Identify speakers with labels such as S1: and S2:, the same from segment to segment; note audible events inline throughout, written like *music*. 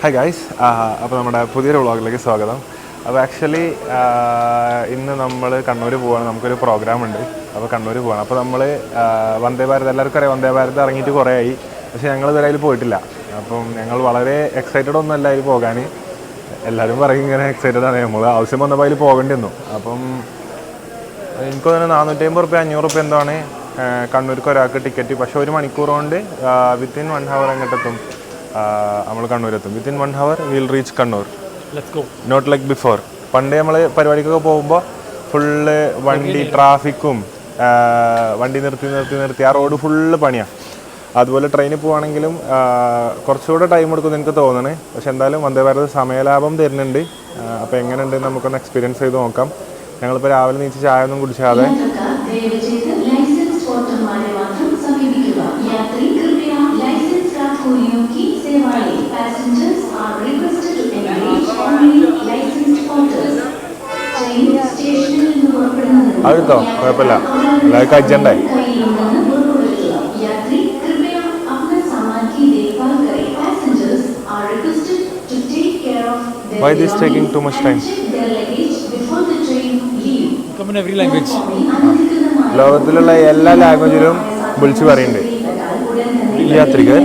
S1: Hi guys അപ്പോൾ നമ്മുടെ പുതിയൊരു വ്ളോഗിലേക്ക് സ്വാഗതം. അപ്പോൾ ആക്ച്വലി ഇന്ന് നമ്മൾ കണ്ണൂർ പോവാണ്. നമുക്കൊരു പ്രോഗ്രാം ഉണ്ട്. അപ്പോൾ കണ്ണൂർ പോവാണ്. അപ്പോൾ നമ്മൾ വന്ദേ ഭാരത്. എല്ലാവർക്കും അറിയാം വന്ദേ ഭാരത് ഇറങ്ങിയിട്ട് കുറേ ആയി. പക്ഷേ ഞങ്ങൾ ഇതുവരെ അതിൽ പോയിട്ടില്ല. അപ്പം ഞങ്ങൾ വളരെ എക്സൈറ്റഡ് ഒന്നുമല്ല അതിൽ പോകാൻ എല്ലാവരും പറയും ഇങ്ങനെ എക്സൈറ്റഡ് ആണ്. നമ്മൾ ആവശ്യം വന്നപ്പോൾ അതിൽ പോകേണ്ടി വന്നു. അപ്പം എനിക്ക് തന്നെ നാനൂറ്റമ്പത് റുപ്യ അഞ്ഞൂറ് റുപ്യ എന്താണ് കണ്ണൂർക്ക് ഒരാൾക്ക് ടിക്കറ്റ് പക്ഷേ ഒരു മണിക്കൂർ കൊണ്ട് വിത്തിൻ വൺ ഹവർ എങ്ങോട്ടെത്തും നമ്മൾ കണ്ണൂരെത്തും. Within one hour will reach Kannur.
S2: Let's go
S1: not like before പണ്ട് നമ്മൾ പരിപാടിക്കൊക്കെ പോകുമ്പോൾ ഫുള്ള് വണ്ടി ട്രാഫിക്കും വണ്ടി നിർത്തി നിർത്തി നിർത്തി. ആ റോഡ് ഫുള്ള് പണിയാണ് അതുപോലെ ട്രെയിനിൽ പോവാണെങ്കിലും കുറച്ചുകൂടെ ടൈം എടുക്കുമെന്ന് എനിക്ക് തോന്നണേ. പക്ഷെ എന്തായാലും വന്ദേ ഭാരത് സമയലാഭം തരുന്നുണ്ട്. അപ്പോൾ എങ്ങനെയുണ്ട് നമുക്കൊന്ന് എക്സ്പീരിയൻസ് ചെയ്ത് നോക്കാം. ഞങ്ങളിപ്പോൾ രാവിലെ നീച്ച് ചായ ഒന്നും കുടിച്ചാതെ
S3: take കുഴപ്പമില്ല. of കഴിച്ചണ്ടേ
S1: Why this taking too much time?
S2: Come in every
S3: language.
S1: ലോകത്തിലുള്ള എല്ലാ ലാംഗ്വേജിലും വിളിച്ചു പറയുന്നുണ്ട്. യാത്രികർ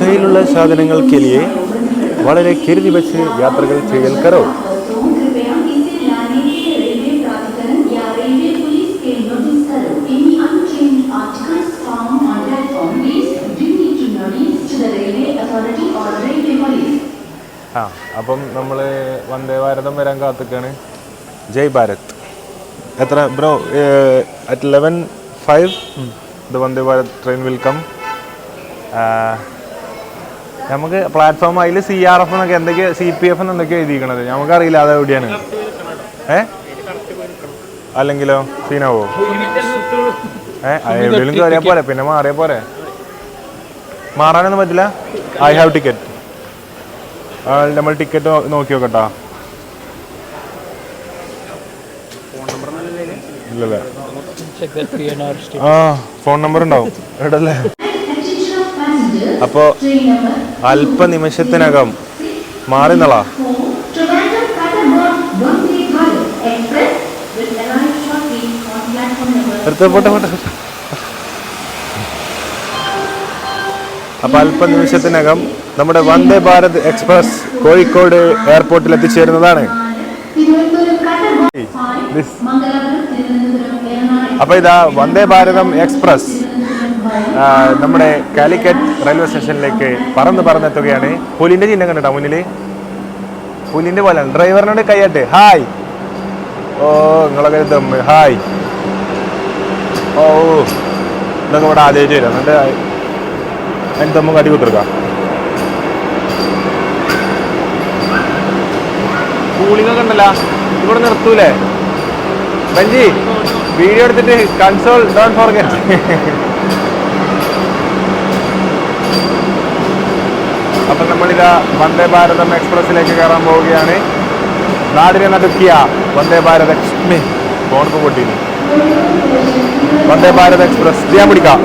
S1: കയ്യിലുള്ള സാധനങ്ങൾക്ക് लिए വളരെ കരുതി വെച്ച് യാത്രകൾ ചെയ്യൽ കരോ? അപ്പം നമ്മൾ വന്ദേ ഭാരതം വരാൻ കാത്തിക്കാണ്. ജയ് ഭാരത്. എത്ര bro at eleven five the Vande Bharat train will come നമുക്ക് പ്ലാറ്റ്ഫോം അതിൽ സി ആർ എഫ് എന്നൊക്കെ എന്തൊക്കെയാണ് സി പി എഫ് എന്നൊക്കെ എഴുതിയിരിക്കണത്? നമുക്കറിയില്ല അത് എവിടെയാണ്. ഏ? അല്ലെങ്കിലോ സീനാവോ? ഏ എവിടെയെങ്കിലും കയറിയാൽ പോലെ പിന്നെ മാറിയാൽ പോരെ. മാറാനൊന്നും പറ്റില്ല. ഐ ഹാവ് ടിക്കറ്റ് നമ്മൾ ടിക്കറ്റ് നോക്കി നോക്കട്ടാ ഇല്ലല്ലേ. ആ ഫോൺ നമ്പർ ഉണ്ടാവും.
S3: ഇടല്ലേ അപ്പോ
S1: അല്പനിമിഷത്തിനകം മാറി നളാ.
S3: 4 Trivandrum Kattabod
S1: പോട്ടെ. അപ്പൊ അല്പനിമിഷത്തിനകം നമ്മുടെ വന്ദേ ഭാരത് എക്സ്പ്രസ് കോഴിക്കോട് എയർപോർട്ടിൽ എത്തിച്ചേരുന്നതാണ്. അപ്പോൾ ഇതാ വന്ദേ ഭാരതം എക്സ്പ്രസ് നമ്മുടെ കാലിക്കറ്റ് റെയിൽവേ സ്റ്റേഷനിലേക്ക് പറന്ന് പറന്നെത്തുകയാണ്. പുലിന്റെ ചിഹ്നം കണ്ടിട്ടോ മുന്നിൽ? പുലിന്റെ പോലെ ഡ്രൈവറിനോട് കൈയാട്ട്. ഹായ്. ഓ നിങ്ങളൊക്കെ ഹായ്. ഓ ഇതൊക്കെ ഇവിടെ ആദ്യമായിട്ട് വരാം. അതിന് തമ്മ കടി கொடுத்துருக்கா കൂളിംഗ് ഒക്കെ ഉണ്ടല്ലോ. ഇവിടെ നിർത്തൂലേ? ബഞ്ചി വീഡിയോ എടുത്തിട്ട് കൺസോൾ ഡോൺ ഫോർഗെറ്റ് അപ്പം നമ്മളിതാ വന്ദേ ഭാരതം എക്സ്പ്രസ്സിലേക്ക് കയറാൻ പോവുകയാണ്. നാടിനെ നടുക്കിയ വന്ദേ ഭാരത് എക്സ്പ്രസ് ഫോൺ പൊട്ടിന് വന്ദേ ഭാരത് എക്സ്പ്രസ് ചെയ്യാൻ പിടിക്കാം.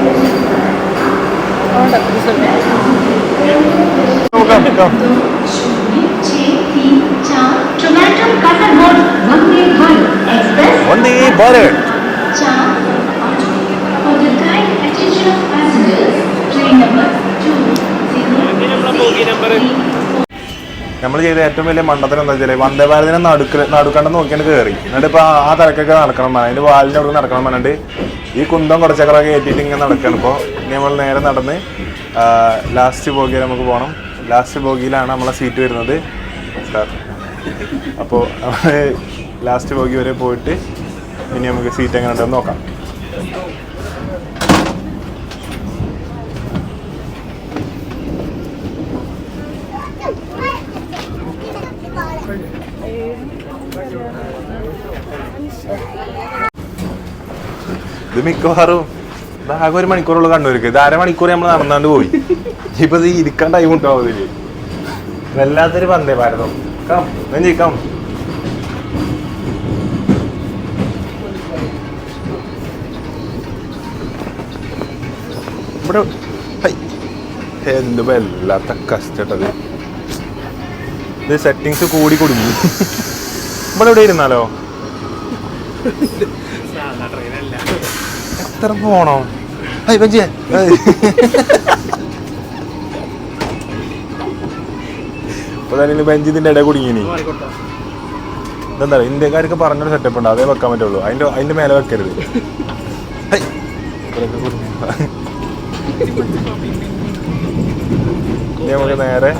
S1: നമ്മൾ ചെയ്ത ഏറ്റവും വലിയ മണ്ടത്തിന് എന്താ വെച്ചാൽ വന്ദേ ഭാരതിനെ നടുക്ക നടുക്കണ്ട നോക്കിയാണ് കയറി എന്നിട്ട് ഇപ്പൊ ആ തിരക്കൊക്കെ നടക്കണം അതിന്റെ വാലിന്റെ അവിടെ നടക്കണം പറഞ്ഞിട്ട് ഈ കുന്തം കുറച്ചൊക്കെ കയറ്റിയിട്ട് ഇങ്ങനെ നടക്കണം. ഇപ്പോൾ നമ്മൾ നേരെ നടന്ന് ലാസ്റ്റ് ബോഗിയിൽ നമുക്ക് പോകണം ലാസ്റ്റ് ബോഗിയിലാണ് നമ്മളെ സീറ്റ് വരുന്നത്. സാർ അപ്പോൾ ലാസ്റ്റ് ബോഗി വരെ പോയിട്ട് ഇനി നമുക്ക് സീറ്റ് എങ്ങനെ ഉണ്ടെന്ന് നോക്കാം. ഇത് മിക്കവാറും ആകെ ഒരു മണിക്കൂറുള്ള കണ്ണൂർക്ക് ഇത് അര മണിക്കൂർ നമ്മൾ നടന്നാണ്ട് പോയി. ഇപ്പൊ ഇത് ഇരിക്കാൻ ടൈം ഉണ്ടാവും ഇതിൽ വല്ലാത്തൊരു വന്ദേ ഭാരതം. കം നെഞ്ചി കം ഇവിടെ. എന്ത് വല്ലാത്ത കഷ്ടട്ടത്. ഇത് സെറ്റിങ്സ് കൂടി കുടുങ്ങി. ഇവിടെ ഇവിടെ ഇരുന്നാലോ എത്ര പോണോ? ഐ പഞ്ചേ ഇപ്പൊ ബെഞ്ച് ഇതിന്റെ ഇടയിൽ കുടുങ്ങിനി ഇതെന്താ ഇന്ത്യക്കാർക്ക് പറഞ്ഞൊരു സെറ്റപ്പ് ഉണ്ട്. അതേ വെക്കാൻ പറ്റുള്ളൂ. അതിന്റെ അതിന്റെ മേലെ വെക്കരുത്. നമുക്ക് നേരെ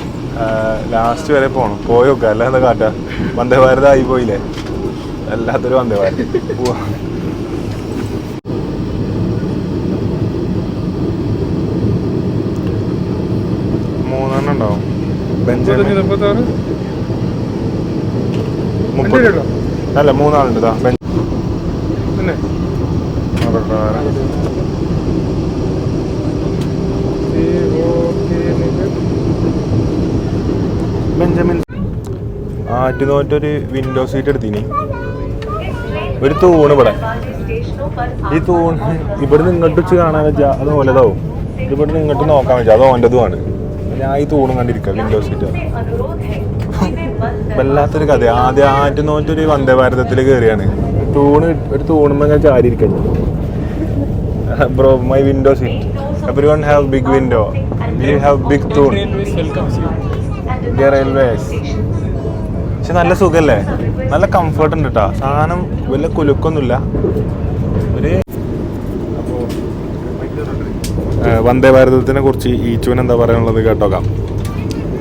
S1: ലാസ്റ്റ് വരെ പോണം. പോയി നോക്കാം. അല്ല എന്താ കാട്ടാ. വന്ദേ ഭാരത് ആയി പോയില്ലേ? അല്ലാത്തൊരു വന്ദേ ഭാരത് പോവാ മൂന്നെണ്ണം ഉണ്ടാവും ബെഞ്ചമിൻ മുപ്പത്. അല്ല മൂന്നാളുണ്ട് ഇതാ ബെഞ്ച് ബെഞ്ചമിൻ. ആറ്റുനോറ്റൊരു വിൻഡോ സീറ്റ് എടുത്തിനി. ഒരു തൂണ് ഇവിടെ. ഈ തൂണ് ഇവിടുന്ന് ഇങ്ങോട്ട് വെച്ച് കാണാൻ വെച്ചാൽ അത് ഓലതാവും ഇവിടുന്ന് ഇങ്ങോട്ട് നോക്കാൻ വെച്ചാൽ അത് ഓന്റെതുമാണ് ഞാൻ ഈ തൂണും വിൻഡോ സീറ്റ് വല്ലാത്തൊരു കഥ ആദ്യം ആറ്റുനോറ്റൊരു വന്ദേ ഭാരതത്തിൽ കയറിയാണ് തൂണ് ഒരു തൂണുമ്പോൾ ഞാൻ ചാരി ഇരിക്കാൻ bro my window seat every one have big window we have big തൂൺ railways പക്ഷെ നല്ല സുഖല്ലേ? നല്ല കംഫർട്ട് ഉണ്ട് കേട്ടോ സാധനം വലിയ കുലുക്കൊന്നുമില്ല ഒരു അപ്പോൾ വന്ദേ ഭാരതത്തിനെ കുറിച്ച് ഈച്ചുവിന് എന്താ പറയാനുള്ളത് കേട്ടോക്കാം.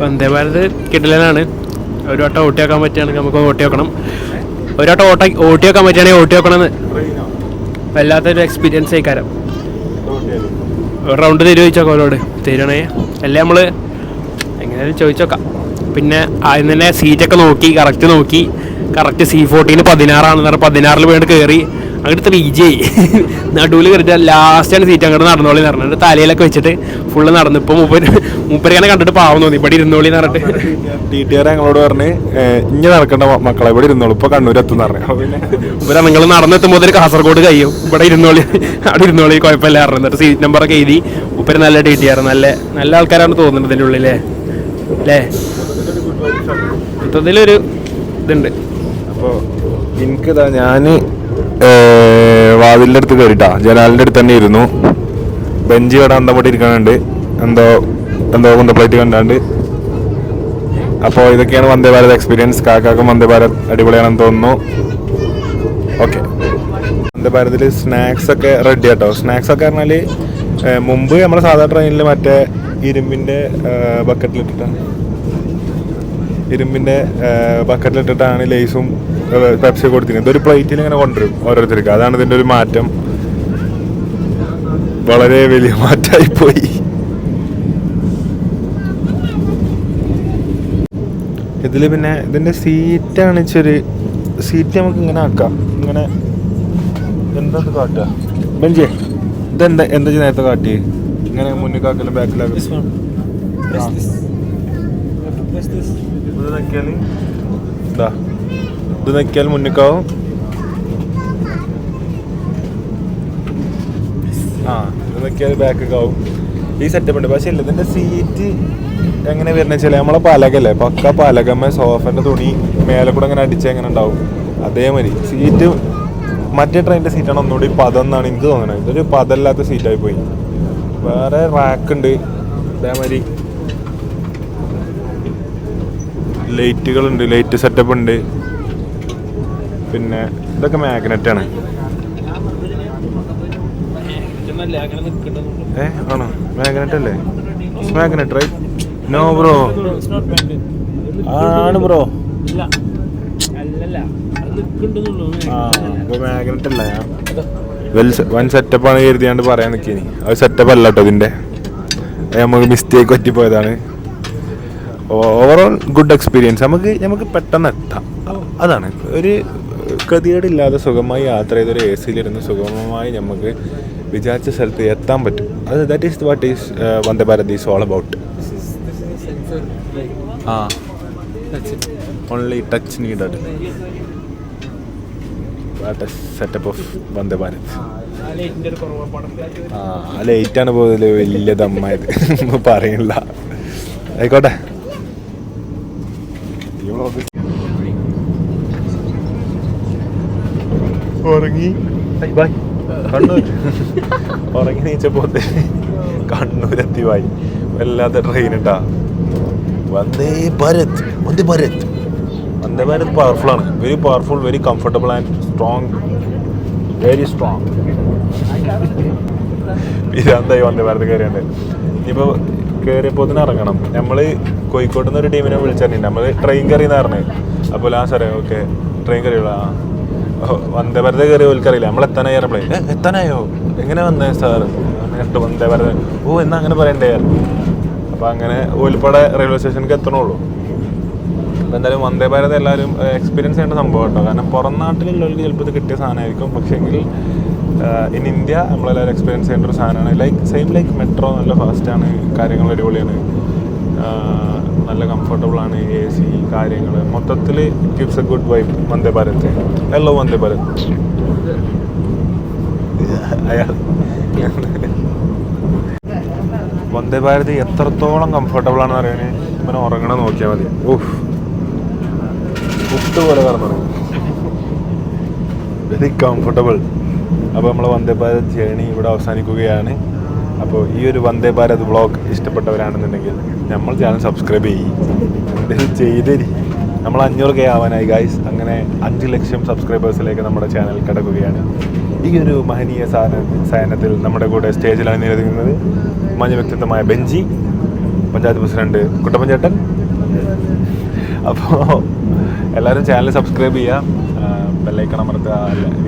S4: വന്ദേ ഭാരത് കിട്ടലാണ് ഒരു വട്ടം ഓട്ടി വെക്കാൻ പറ്റുകയാണെങ്കിൽ നമുക്ക് ഓട്ടി വെക്കണം. ഒരു വട്ടം ഓട്ട ഓട്ടി വെക്കാൻ പറ്റുകയാണെങ്കിൽ ഓട്ടി വെക്കണമെന്ന് വല്ലാത്തൊരു എക്സ്പീരിയൻസ് ആയിക്കാരം. ഒരു റൗണ്ട് തരുമോ ചോദിച്ചോക്കാം അവരോട് തരണേ അല്ലേ നമ്മൾ എങ്ങനെയാലും ചോദിച്ചോക്കാം. പിന്നെ ആദ്യം തന്നെ സീറ്റൊക്കെ നോക്കി കറക്റ്റ് നോക്കി. കറക്റ്റ് സി ഫോർട്ടീന് പതിനാറാണെന്ന് പറഞ്ഞാൽ പതിനാറിൽ വേണ്ടി കയറി അങ്ങോട്ട് ത്രീ ജി നടുവിൽ കയറിയിട്ട് ലാസ്റ്റാണ് സീറ്റ് അങ്ങോട്ട് നടന്നോളി എന്ന് പറഞ്ഞിട്ട് തലയിലൊക്കെ വെച്ചിട്ട് ഫുള്ള് നടന്നു ഇപ്പൊ മൂപ്പര് മൂപ്പരിങ്ങനെ കണ്ടിട്ട് പാവം തോന്നി. ഇവിടെ ഇരുന്നോളി എന്ന് പറഞ്ഞിട്ട്.
S1: ടി ടി ആർ ഞങ്ങളോട് പറഞ്ഞ് ഇങ്ങനെ നടക്കേണ്ട മക്കളെ ഇവിടെ ഇരുന്നോളൂ. ഇപ്പൊ കണ്ണൂർ എത്തുന്ന പറഞ്ഞു.
S4: നിങ്ങൾ നടന്നെത്തുമ്പോൾ ഒരു കാസർഗോഡ് കഴിയും. ഇവിടെ ഇരുന്നോളി അവിടെ ഇരുന്നോളി കുഴപ്പമില്ല. പറഞ്ഞു എന്നിട്ട് സീറ്റ് നമ്പറൊക്കെ എഴുതി. ഉപ്പര് നല്ല ടി ടി ആർ നല്ല നല്ല ആൾക്കാരാണ് തോന്നുന്നത് ഇതിന്റെ ഉള്ളിലേ. അല്ലേ? മൊത്തത്തിലൊരു ഇതുണ്ട്.
S1: അപ്പോൾ എനിക്കിതാ ഞാൻ വാതിലിന്റെ അടുത്ത് കയറിട്ടാ ജനാലിന്റെ അടുത്ത് തന്നെ ഇരുന്നു. ബെഞ്ച് ഇവിടെ അന്തപ്പെട്ട് ഇരിക്കാനുണ്ട് എന്തോ എന്തോ പ്ലേറ്റ് കണ്ടാണ്ട്. അപ്പോൾ ഇതൊക്കെയാണ് വന്ദേ ഭാരത് എക്സ്പീരിയൻസ് കാക്കാക്കും വന്ദേ ഭാരത് അടിപൊളിയാണെന്ന് തോന്നുന്നു. ഓക്കെ വന്ദേ ഭാരതിൽ സ്നാക്സ് ഒക്കെ റെഡി ആട്ടോ. സ്നാക്സ് ഒക്കെ പറഞ്ഞാൽ മുമ്പ് നമ്മുടെ സാധാ ട്രെയിനിൽ മറ്റേ ഇരുമ്പിന്റെ ബക്കറ്റിലിട്ടിട്ടാണ് ഇരുമ്പിന്റെ ബക്കറ്റിലിട്ടിട്ടാണ് ലേസും പെപ്സി കൊടുത്തിരിക്കുന്നത് ഇതൊരു പ്ലേറ്റിൽ ഇങ്ങനെ കൊണ്ടുവരും ഓരോരുത്തർക്ക്. അതാണ് ഇതിന്റെ ഒരു മാറ്റം. വളരെ വലിയ *laughs* മാറ്റമായി പോയി. ഇതിൽ പിന്നെ ഇതിന്റെ സീറ്റാണ് ഇച്ചൊരു സീറ്റ് നമുക്ക് ഇങ്ങനെ ആക്കാം. ഇങ്ങനെ എന്താ കാട്ടുക? ബെഞ്ചേ ഇതെന്താ എന്താ നേരത്തെ കാട്ടിയേ? ഇങ്ങനെ മുന്നിൽ
S2: കാക്കലും
S1: ബാക്കിലാക്കും
S2: എന്താ.
S1: ഇത്. ഇതാ നോക്കിയാൽ മുന്നിക്കാവും. ആ ഇത് നോക്കിയാൽ ബാക്കൊക്കെ ആവും ഈ സെറ്റപ്പ് ഉണ്ട്. പക്ഷെ ഇതിന്റെ സീറ്റ് എങ്ങനെ വരുന്ന വെച്ചാൽ നമ്മളെ പലകല്ലേ? പക്ക പലകമ്മ സോഫന്റെ തുണി മേലെ കൂടെ അങ്ങനെ അടിച്ച എങ്ങനെ ഉണ്ടാവും? അതേമാതിരി. സീറ്റ് മറ്റേ ട്രെയിനിന്റെ സീറ്റാണ് ഒന്നുകൂടി പദം എന്നാണ് എനിക്ക് തോന്നുന്നത് ഇതൊരു പദമില്ലാത്ത സീറ്റായി പോയി. വേറെ റാക്ക് ഉണ്ട്. അതേമാതിരി ലൈറ്റുകളുണ്ട് ലൈറ്റ് സെറ്റപ്പ് ഉണ്ട്. പിന്നെ ഇതൊക്കെ മാഗ്നറ്റ് ആണ്.
S2: ഇതൊന്നല്ല, അങ്ങനെ നിൽക്കണ്ടെന്നുള്ളൂ.
S1: ഏ ആണോ? മാഗ്നറ്റ് അല്ലേ? മാഗ്നറ്റ് റൈറ്റ് നോ ബ്രോ ആണ് ബ്രോ മാഗ്നറ്റ് അല്ല വെൽ വൻ സെറ്റപ്പ് ആണ് കരുതിയാണ്ട് പറയാൻ നിൽക്കിനി അത് സെറ്റപ്പ് അല്ല കേട്ടോ ഇതിന്റെ അത് നമുക്ക് മിസ്റ്റേക്ക് പറ്റിപ്പോയതാണ്. ഓവറോൾ ഗുഡ് എക്സ്പീരിയൻസ് നമുക്ക് നമുക്ക് പെട്ടെന്ന് എത്താം. അതാണ്. ഒരു ഗതികേടില്ലാതെ സുഖമായി യാത്ര ചെയ്തൊരു എ സിയിലിരുന്ന് സുഗമമായി നമുക്ക് വിചാരിച്ച സ്ഥലത്ത് എത്താൻ പറ്റും. അത് that is what is Vande Bharat is all about ah only touch needed what setup of Vande Bharat
S2: ആ
S1: ലേറ്റാണ് പോയത് വലിയ ദമ്മായത്. പറയില്ല. ആയിക്കോട്ടെ ഈ വ്ളോഗ് ഉറങ്ങി. ബൈ. കണ്ണൂർ. *laughs* ഉറങ്ങി നീച്ചപ്പോത്തെ കണ്ണൂരെത്തി വായി വല്ലാത്ത ട്രെയിൻ ഇട്ടാ വന്ദേ ഭരത്. വന്ദേ ഭരത്. വന്ദേ ഭരത് പവർഫുൾ ആണ്. Very powerful very comfortable and strong very strong പിരാന്തായി Vande Bharat കയറിയുണ്ട് ഇനിയിപ്പോൾ കയറിയപ്പോൾ തന്നെ ഇറങ്ങണം. നമ്മൾ കോഴിക്കോട് നിന്ന് ഒരു ടീമിനെ വിളിച്ചിട്ടുണ്ട് നമ്മൾ ട്രെയിൻ കയറിയെന്ന് പറഞ്ഞത് അപ്പോൾ ആ സാറേ ഓക്കെ ട്രെയിൻ കയറിയുള്ള വന്ദേ ഭാരത് കയറി ഓൽക്കറിയില്ല നമ്മൾ എത്താനായി എയർപ്ലെയിൻ എത്താനായോ? എങ്ങനെ വന്നേ സാർ എന്നിട്ട് വന്ദേ ഭാരത് ഓ എന്നാ അങ്ങനെ പറയണ്ടേ? അപ്പോൾ അങ്ങനെ ഓൽപ്പാടെ റെയിൽവേ സ്റ്റേഷനിലേക്ക് എത്തണുള്ളൂ. അപ്പോൾ എന്തായാലും വന്ദേ ഭാരത് എല്ലാവരും എക്സ്പീരിയൻസ് ചെയ്യേണ്ട സംഭവം കേട്ടോ. കാരണം പുറം നാട്ടിലുള്ളവർക്ക് ചിലപ്പോൾ ഇത് കിട്ടിയ സാധനമായിരിക്കും. പക്ഷേങ്കിൽ ഇൻ ഇന്ത്യ നമ്മളെല്ലാവരും എക്സ്പീരിയൻസ് ചെയ്യേണ്ട ഒരു സാധനമാണ്. ലൈക്ക് സെയിം ലൈക്ക് മെട്രോ നല്ല ഫാസ്റ്റാണ് കാര്യങ്ങൾ അടിപൊളിയാണ്. നല്ല കംഫർട്ടബിളാണ് എ സി കാര്യങ്ങൾ മൊത്തത്തിൽ gives a good vibe Vande Bharat. Hello Vande Bharat. Vande Bharat എത്രത്തോളം കംഫർട്ടബിൾ ആണെന്ന് അറിയാൻ ഇവനെ ഉറങ്ങണം നോക്കിയാൽ മതി. ഊഫ് പുട്ട് പോലെ കറന്നു വെരി കംഫർട്ടബിൾ അപ്പോൾ നമ്മൾ വന്ദേ ഭാരത് ജേണി ഇവിടെ അവസാനിക്കുകയാണ്. അപ്പോൾ ഈ ഒരു വന്ദേ ഭാരത് ബ്ലോഗ് ഇഷ്ടപ്പെട്ടവരാണെന്നുണ്ടെങ്കിൽ നമ്മൾ ചാനൽ സബ്സ്ക്രൈബ് ചെയ്യും. എന്തെങ്കിലും ചെയ്തരി നമ്മൾ അഞ്ഞൂറ് കെ ആവാനായി ഗായ്സ് അങ്ങനെ അഞ്ച് ലക്ഷം സബ്സ്ക്രൈബേഴ്സിലേക്ക് നമ്മുടെ ചാനൽ കിടക്കുകയാണ്. ഈ ഒരു മഹനീയ സാധന സാധനത്തിൽ നമ്മുടെ കൂടെ സ്റ്റേജിൽ അണിനിരക്കുന്നത് മഞ്ഞ വ്യക്തിത്വമായ ബെഞ്ചി പഞ്ചായത്ത് പ്രസിഡന്റ് കുട്ടപ്പൻ ചേട്ടൻ. അപ്പോൾ എല്ലാവരും ചാനൽ സബ്സ്ക്രൈബ് ചെയ്യുക ബെല്ലൈക്കൺ അമർത്തുക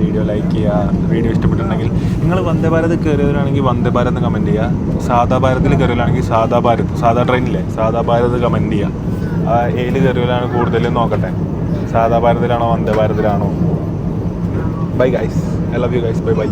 S1: വീഡിയോ ലൈക്ക് ചെയ്യുക വീഡിയോ ഇഷ്ടപ്പെട്ടിട്ടുണ്ടെങ്കിൽ നിങ്ങൾ വന്ദേ ഭാരത് കയറിയവരാണെങ്കിൽ വന്ദേ ഭാരത് എന്ന് കമന്റ് ചെയ്യുക. സാധാ ഭാരതിൽ കയറിയവരാണെങ്കിൽ സാധാ ഭാരത് സാധാ ട്രെയിനില്ലേ സാധാ ഭാരത് കമന്റ് ചെയ്യുക. ആ ഏതിൽ കയറിയവരാണ് കൂടുതലും നോക്കട്ടെ. സാധാ ഭാരതിലാണോ വന്ദേ ഭാരതിലാണോ? Bye guys I love you guys bye bye